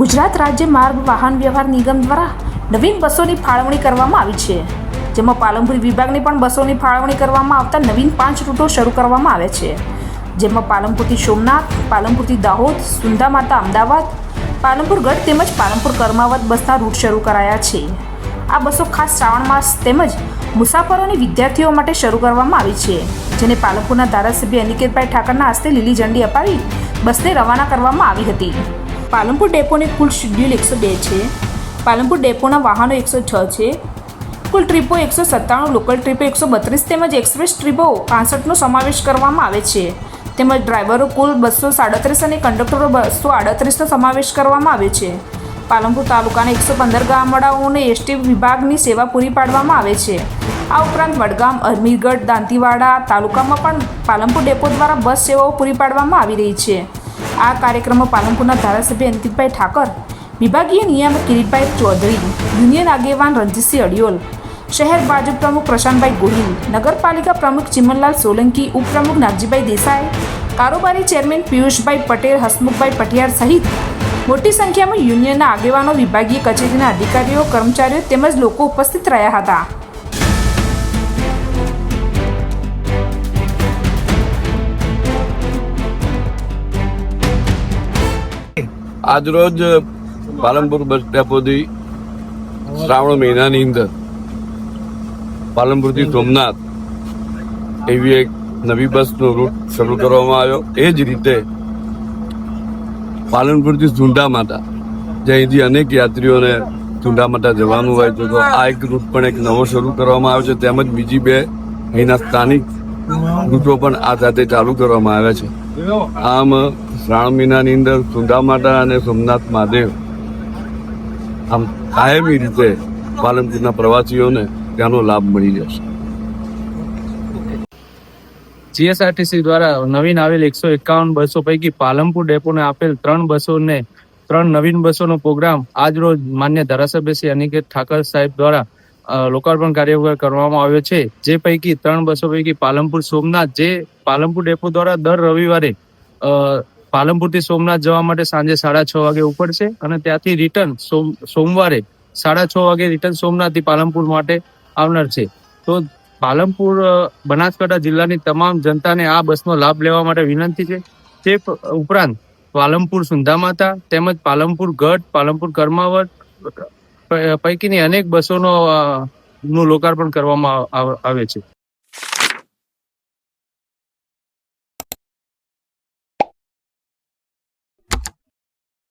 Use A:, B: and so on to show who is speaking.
A: ગુજરાત રાજ્ય માર્ગ વાહન વ્યવહાર નિગમ દ્વારા નવીન બસોની ફાળવણી કરવામાં આવી છે. જેમાં પાલનપુર વિભાગની પણ બસોની ફાળવણી કરવામાં આવતા નવીન પાંચ રૂટો શરૂ કરવામાં આવે છે. જેમાં પાલનપુરથી સોમનાથ, પાલનપુરથી દાહોદ, સુંદા માતા અમદાવાદ, પાલનપુર ગઢ તેમજ પાલનપુર કર્માવત બસના રૂટ શરૂ કરાયા છે. આ બસો ખાસ શ્રાવણ માસ તેમજ મુસાફરો અને વિદ્યાર્થીઓ માટે શરૂ કરવામાં આવી છે. જેને પાલનપુરના ધારાસભ્ય અનિકેતભાઈ ઠાકરના હસ્તે લીલી ઝંડી અપાવી બસને રવાના કરવામાં આવી હતી. પાલનપુર ડેપોની કુલ શેડ્યુલ એકસો બે છે. પાલનપુર ડેપોના વાહનો એકસો છ છે. કુલ ટ્રીપો એકસો સત્તાણું, લોકલ ટ્રીપો એકસો બત્રીસ તેમજ એક્સપ્રેસ ટ્રીપો પાસઠનો સમાવેશ કરવામાં આવે છે. તેમજ ડ્રાઈવરો કુલ બસો સાડત્રીસ અને કંડક્ટરો બસો આડત્રીસનો સમાવેશ કરવામાં આવે છે. પાલનપુર તાલુકાના એકસો પંદર ગામડાઓને એસટી વિભાગની સેવા પૂરી પાડવામાં આવે છે. આ ઉપરાંત વડગામ અમીરગઢ દાંતીવાડા તાલુકામાં પણ પાલનપુર ડેપો દ્વારા બસ સેવાઓ પૂરી પાડવામાં આવી રહી છે. આ કાર્યક્રમમાં પાલનપુરના ધારાસભ્ય અંકિતભાઈ ઠાકર, વિભાગીય નિયામક કિરીટભાઈ ચૌધરી, યુનિયન આગેવાન રણજીતસિંહ અડિયોલ, શહેર ભાજપ પ્રમુખ પ્રશાંતભાઈ ગોહિલ, નગરપાલિકા પ્રમુખ ચિમનલાલ સોલંકી, ઉપપ્રમુખ નાગજીભાઈ દેસાઈ, કારોબારી ચેરમેન પિયુષભાઈ પટેલ, હસમુખભાઈ પટિયાર સહિત મોટી સંખ્યામાં યુનિયનના આગેવાનો, વિભાગીય કચેરીના અધિકારીઓ, કર્મચારીઓ તેમજ લોકો ઉપસ્થિત રહ્યા હતા.
B: આજરોજ પાલનપુર બસ ડેપોથી શ્રાવણ મહિનાની અંદર પાલનપુરથી સોમનાથ એવી એક નવી બસનો રૂટ શરૂ કરવામાં આવ્યો. એ જ રીતે પાલનપુરથી ઝુંડા માતા, જે અહીંથી અનેક યાત્રીઓને ઝુંડા માતા જવાનું હોય છે, તો આ એક રૂટ પણ એક નવો શરૂ કરવામાં આવ્યો છે. તેમજ બીજી બે અહીંના સ્થાનિક રૂટો પણ આ સાથે ચાલુ કરવામાં આવ્યા છે. આમ શ્રાવણ મહિનાની અંદર સુંદા માતા અને સોમનાથ મહાદેવ આમ કાયમી રીતે પાલનપુરના પ્રવાસીઓને ત્યાંનો લાભ મળી જશે.
C: જીએસઆરટીસી દ્વારા નવીન આવેલ એકસો એકાવન બસો પૈકી પાલનપુર ડેપોને આપેલ ત્રણ બસોને, ત્રણ નવીન બસોનો પ્રોગ્રામ આજ રોજ માન્ય ધારાસભ્ય શ્રી અનિકેત ઠાકર સાહેબ દ્વારા લોકાર્પણ કાર્ય કરવામાં આવ્યો છે. જે પૈકી ત્રણ બસો પૈકી પાલનપુર સોમનાથ, જે પાલનપુર ડેપો દ્વારા દર રવિવારે પાલનપુરથી સોમનાથ જવા માટે સાંજે સાડા છ વાગે ઉપડશે અને ત્યાંથી રિટર્ન સોમ, સોમવારે સાડા છ વાગે રિટર્ન સોમનાથથી પાલનપુર માટે આવનાર છે. તો પાલનપુર બનાસકાંઠા જિલ્લાની તમામ જનતાને આ બસનો લાભ લેવા માટે વિનંતી છે. તે ઉપરાંત પાલનપુર સુંધામાતા તેમજ પાલનપુર ગઢ, પાલનપુર કર્માવત પૈકીની અનેક બસોનો નું લોકાર્પણ કરવામાં આવે છે.